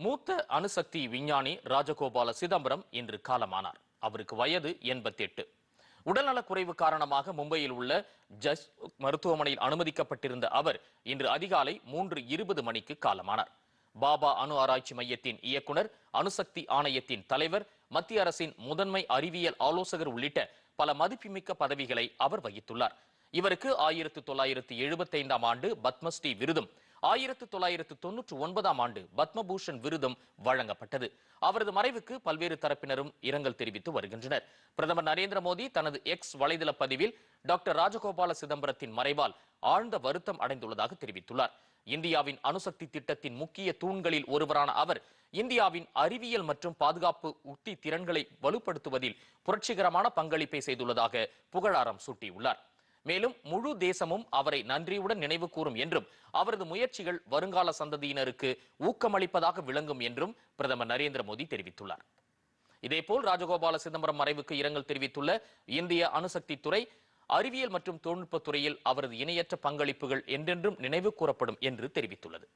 மூத்த அணுசக்தி விஞ்ஞானி ராஜகோபால சிதம்பரம் இன்று காலமானார். அவருக்கு வயது எண்பத்தி எட்டு உடல்நலக் குறைவு காரணமாக மும்பையில் உள்ள ஜஸ் மருத்துவமனையில் அனுமதிக்கப்பட்டிருந்த அவர் இன்று அதிகாலை மூன்று இருபது மணிக்கு காலமானார். பாபா அணு ஆராய்ச்சி மையத்தின் இயக்குனர் அணுசக்தி ஆணையத்தின் தலைவர் மத்திய அரசின் முதன்மை அறிவியல் ஆலோசகர் உள்ளிட்ட பல மதிப்புமிக்க பதவிகளை அவர் வகித்துள்ளார். இவருக்கு ஆயிரத்தி தொள்ளாயிரத்தி எழுபத்தைந்தாம் ஆண்டு பத்மஸ்ரீ விருதும் ஆயிரத்து தொள்ளாயிரத்து தொன்னூற்று ஒன்பதாம் ஆண்டு பத்மபூஷன் விருதும் வழங்கப்பட்டது. அவரது மறைவுக்கு பல்வேறு தரப்பினரும் இரங்கல் தெரிவித்து வருகின்றனர். பிரதமர் நரேந்திர மோடி தனது எக்ஸ் வலைதள பதிவில் டாக்டர் ராஜகோபால சிதம்பரத்தின் மறைவால் ஆழ்ந்த வருத்தம் அடைந்துள்ளதாக தெரிவித்துள்ளார். இந்தியாவின் அணுசக்தி திட்டத்தின் முக்கிய தூண்களில் ஒருவரான அவர் இந்தியாவின் அறிவியல் மற்றும் பாதுகாப்பு உத்தி திறன்களை வலுப்படுத்துவதில் புரட்சிகரமான பங்களிப்பை செய்துள்ளதாக புகழாரம் சூட்டியுள்ளார். மேலும் முழு தேசமும் அவரை நன்றியுடன் நினைவு கூறும் என்றும் அவரது முயற்சிகள் வருங்கால சந்ததியினருக்கு ஊக்கமளிப்பதாக விளங்கும் என்றும் பிரதமர் நரேந்திர மோடி தெரிவித்துள்ளார். இதேபோல் ராஜகோபால சிதம்பரம் மறைவுக்கு இரங்கல் தெரிவித்துள்ள இந்திய அணுசக்தி துறை அறிவியல் மற்றும் தொழில்நுட்பத் துறையில் அவரது இணையற்ற பங்களிப்புகள் என்றென்றும் நினைவு கூறப்படும் என்று தெரிவித்துள்ளது.